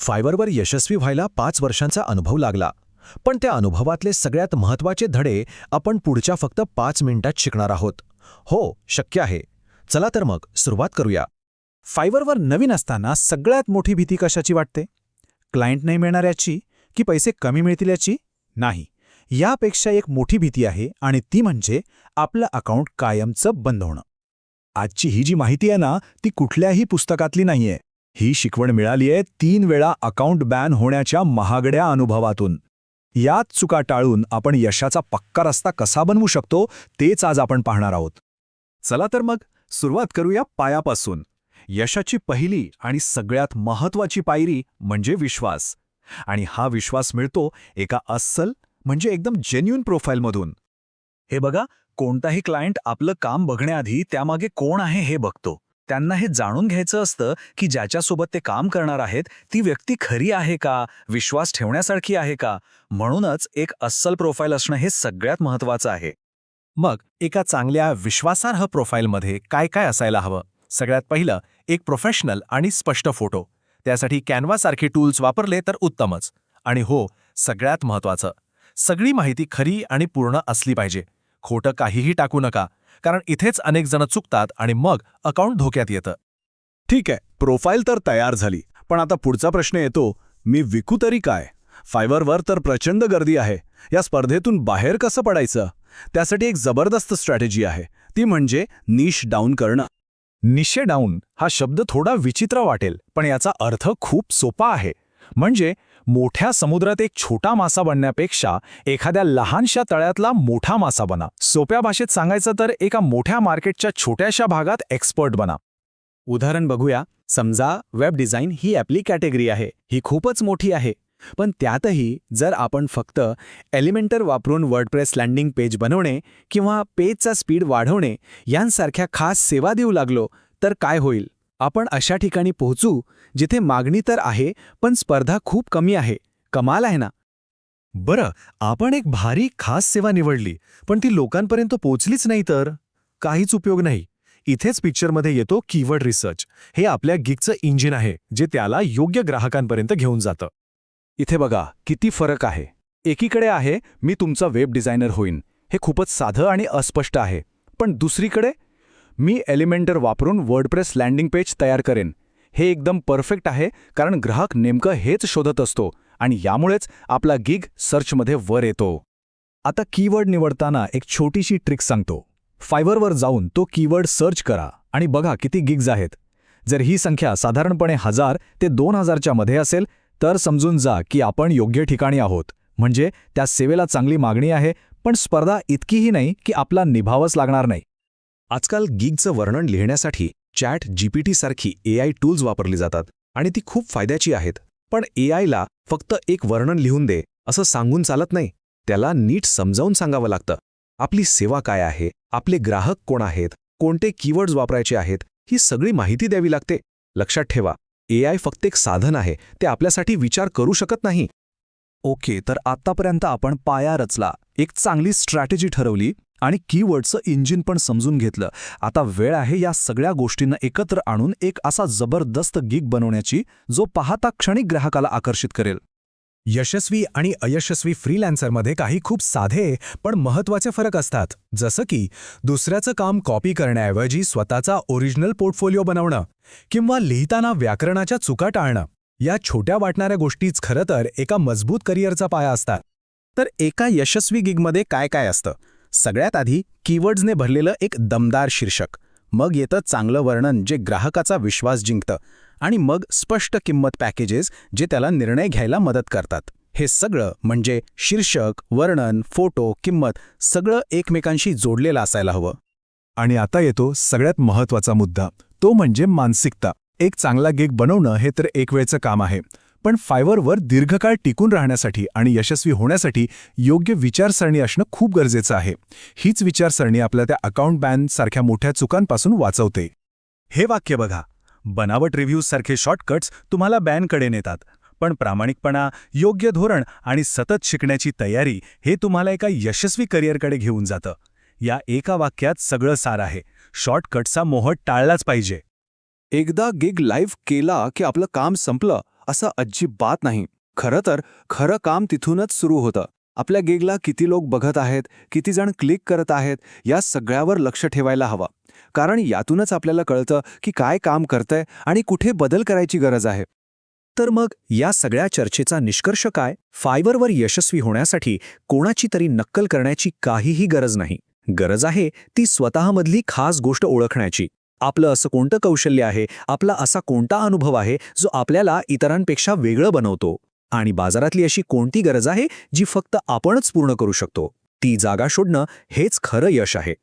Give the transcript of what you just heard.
फायबरवर यशस्वी व्हायला पाच वर्षांचा अनुभव लागला. पण त्या अनुभवातले सगळ्यात महत्त्वाचे धडे आपण पुढच्या फक्त पाच मिनिटात शिकणार आहोत. हो शक्य आहे. चला तर मग सुरुवात करूया. फायबरवर नवीन असताना सगळ्यात मोठी भीती कशाची वाटते? क्लायंट नाही मिळणार याची की पैसे कमी मिळतील याची? नाही. यापेक्षा एक मोठी भीती आहे आणि ती म्हणजे आपलं अकाउंट कायमचं बंद होणं. आजची ही जी माहिती आहे ना ती कुठल्याही पुस्तकातली नाहीये. ही शिकवण मिळालीये तीन वेळा अकाउंट बॅन होण्याच्या महागड्या अनुभवातून. यात चुका टाळून आपण यशाचा पक्का रस्ता कसा बनवू शकतो तेच आज आपण पाहणार आहोत. चला तर मग सुरुवात करूया पायापासून. यशाची पहिली आणि सगळ्यात महत्वाची पायरी म्हणजे विश्वास. आणि हा विश्वास मिळतो एका अस्सल म्हणजे एकदम जेन्युन प्रोफाईलमधून हे बघा कोणताही क्लायंट आपलं काम बघण्याआधी त्यामागे कोण आहे हे बघतो. त्यांना हे जाणून घ्यायचं असतं की ज्याच्यासोबत ते काम करणार आहेत ती व्यक्ती खरी आहे का? विश्वास ठेवण्यासारखी आहे का? म्हणूनच एक अस्सल प्रोफाईल असणं हे सगळ्यात महत्वाचं आहे. मग एका चांगल्या विश्वासार्ह प्रोफाईलमध्ये काय काय असायला हवं? सगळ्यात पहिलं एक प्रोफेशनल आणि स्पष्ट फोटो. त्यासाठी कॅनव्हासारखे टूल्स वापरले तर उत्तमच. आणि हो सगळ्यात महत्वाचं सगळी माहिती खरी आणि पूर्ण असली पाहिजे. खोटं काहीही टाकू नका. कारण इथेच अनेक जण चुकतात आणि मग अकाउंट धोक्यात येतं. ठीक आहे प्रोफाईल तर तयार झाली पण आता पुढचा प्रश्न येतो मी विकू तरी काय? फायवरवर तर प्रचंड गर्दी आहे या स्पर्धेतून बाहेर कसं पडायचं? त्यासाठी एक जबरदस्त स्ट्रॅटेजी आहे ती म्हणजे निश डाऊन करणं. निशे डाऊन हा शब्द थोडा विचित्र वाटेल पण याचा अर्थ खूप सोपा आहे. म्हणजे मोठ्या समुद्रात एक छोटा मासा बनण्यापेक्षा एखाद्या लहानशा तळ्यातला मोठा मासा बना. सोप्या भाषेत सांगायचं तर एका मोठ्या मार्केटच्या छोट्याशा भागात एक्सपर्ट बना. उदाहरण बघूया. समजा वेब डिझाईन ही आपली कॅटेगरी आहे. ही खूपच मोठी आहे. पण त्यातही जर आपण फक्त एलिमेंटर वापरून वर्डप्रेस लँडिंग पेज बनवणे किंवा पेजचा स्पीड वाढवणे यांसारख्या खास सेवा देऊ लागलो तर काय होईल? आपण अशा ठिकाणी पोहोचू जिथे मागणी तर आहे पण स्पर्धा खूप कमी आहे. कमाल आहे ना? बरं आपण एक भारी खास सेवा निवडली पण ती लोकांपर्यंत पोचलीच नाही तर? काहीच उपयोग नाही. इथेच पिक्चरमध्ये येतो कीवर्ड रिसर्च. हे आपल्या गिगचं इंजिन आहे जे त्याला योग्य ग्राहकांपर्यंत घेऊन जातं. इथे बघा किती फरक आहे. एकीकडे आहे मी तुमचा वेब डिझायनर होईन. हे खूपच साधं आणि अस्पष्ट आहे. पण दुसरीकडे मी एलिमेंटर वापरून वर्डप्रेस लँडिंग पेज तयार करेन. हे एकदम परफेक्ट आहे कारण ग्राहक नेमकं हेच शोधत असतो आणि यामुळेच आपला गिग सर्चमध्ये वर येतो. आता कीवर्ड निवडताना एक छोटीशी ट्रिक सांगतो. फायबरवर जाऊन तो कीवर्ड सर्च करा आणि बघा किती गिग्ज आहेत. जर ही संख्या साधारणपणे हजार ते दोन हजारच्या मध्ये असेल तर समजून जा की आपण योग्य ठिकाणी आहोत. म्हणजे त्या सेवेला चांगली मागणी आहे पण स्पर्धा इतकीही नाही की आपला निभावच लागणार नाही. आजकाल गिगचं वर्णन लिहिण्यासाठी चॅट जीपीटीसारखी एआय टूल्स वापरली जातात आणि ती खूप फायद्याची आहेत. पण एआयला फक्त एक वर्णन लिहून दे असं सांगून चालत नाही. त्याला नीट समजावून सांगावं लागतं. आपली सेवा काय आहे? आपले ग्राहक कोण आहेत? कोणते कीवर्ड्स वापरायचे आहेत? ही सगळी माहिती द्यावी लागते. लक्षात ठेवा एआय फक्त एक साधन आहे. ते आपल्यासाठी विचार करू शकत नाही. ओके तर आत्तापर्यंत आपण पाया रचला. एक चांगली स्ट्रॅटेजी ठरवली. आणि कीवर्डचं इंजिन पण समजून घेतलं. आता वेळ आहे या सगळ्या गोष्टींना एकत्र आणून एक असा जबरदस्त गिग बनवण्याची जो पाहता क्षणिक ग्राहकाला आकर्षित करेल. यशस्वी आणि अयशस्वी फ्रीलॅन्सरमध्ये काही खूप साधे पण महत्त्वाचे फरक असतात. जसं की दुसऱ्याचं काम कॉपी करण्याऐवजी स्वतःचा ओरिजिनल पोर्टफोलिओ बनवणं किंवा लिहिताना व्याकरणाच्या चुका टाळणं. या छोट्या वाटणाऱ्या गोष्टीच खरं तर एका मजबूत करिअरचा पाया असतात. तर एका यशस्वी गिगमध्ये काय काय असतं? सगळ्यात आधी कीवर्ड्सने भरलेलं एक दमदार शीर्षक. मग येतं चांगलं वर्णन जे ग्राहकाचा विश्वास जिंकतं आणि मग स्पष्ट किंमत पॅकेजेस जे त्याला निर्णय घ्यायला मदत करतात. हे सगळं म्हणजे शीर्षक वर्णन फोटो किंमत सगळं एकमेकांशी जोडलेलं असायला हवं. आणि आता येतो सगळ्यात महत्त्वाचा मुद्दा. तो म्हणजे मानसिकता. एक चांगला गिग बनवणं हे तर एक वेळचं काम आहे. पण फायवरवर दीर्घकाळ टिकून राहण्यासाठी आणि यशस्वी होण्यासाठी योग्य विचारसरणी असणं खूप गरजेचं आहे. हीच विचारसरणी आपल्या त्या अकाउंट बॅन सारख्या मोठ्या चुकांपासून वाचवते. हे वाक्य बघा. बनावट रिव्ह्यूजसारखे शॉर्टकट्स तुम्हाला बॅनकडे नेतात. पण प्रामाणिकपणा योग्य धोरण आणि सतत शिकण्याची तयारी हे तुम्हाला एका यशस्वी करिअरकडे घेऊन जातं. या एका वाक्यात सगळं सार आहे. शॉर्टकटचा मोहट टाळलाच पाहिजे. एकदा गिग लाईव्ह केला की आपलं काम संपलं असं अजिबात नाही. खरं तर खरं काम तिथूनच सुरू होतं. आपल्या गिगला किती लोक बघत आहेत किती जण क्लिक करत आहेत या सगळ्यावर लक्ष ठेवायला हवं. कारण यातूनच आपल्याला कळतं की काय काम करतंय आणि कुठे बदल करायची गरज आहे. तर मग या सगळ्या चर्चेचा निष्कर्ष काय? फायबरवर यशस्वी होण्यासाठी कोणाची तरी नक्कल करण्याची काहीही गरज नाही. गरज आहे ती स्वतःमधली खास गोष्ट ओळखण्याची. आपलं असं कोणतं कौशल्य आहे? आपला असा कोणता अनुभव आहे जो आपल्याला इतरांपेक्षा वेगळं बनवतो? आणि बाजारातली अशी कोणती गरज आहे जी फक्त आपणच पूर्ण करू शकतो? ती जागा शोधणं हेच खरं यश आहे.